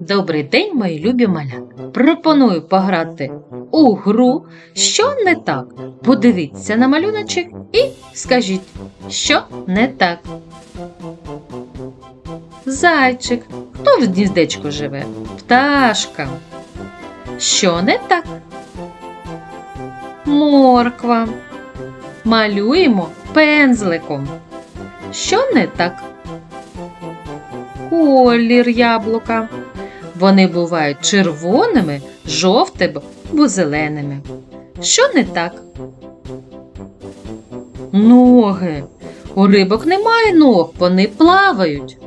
Добрий день, мої любі малята. Пропоную пограти у гру, що не так. Подивіться на малюночок і скажіть, що не так. Зайчик. Хто в гніздечку живе? Пташка. Що не так? Морква. Малюємо пензликом. Що не так? Колір яблука. Вони бувають червоними, жовтими або зеленими. Що не так? Ноги. У рибок немає ног, вони плавають.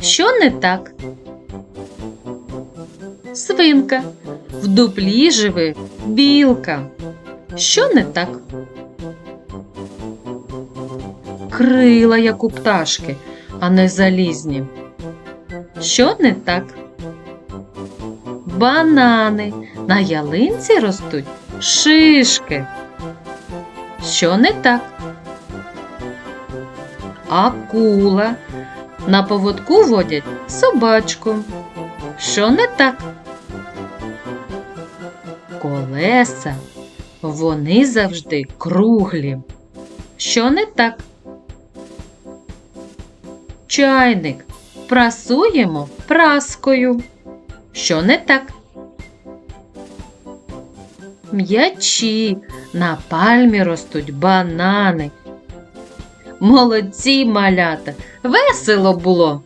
Що не так? Свинка. В дуплі живе білка. Що не так? Крила, як у пташки, а не залізні. Що не так? Банани. На ялинці ростуть шишки. Що не так? Акула. На поводку водять собачку. Що не так? Колеса. Вони завжди круглі. Що не так? Чайник. Прасуємо праскою. Що не так? М'ячі. На пальмі ростуть банани. Молодці малята. Весело було.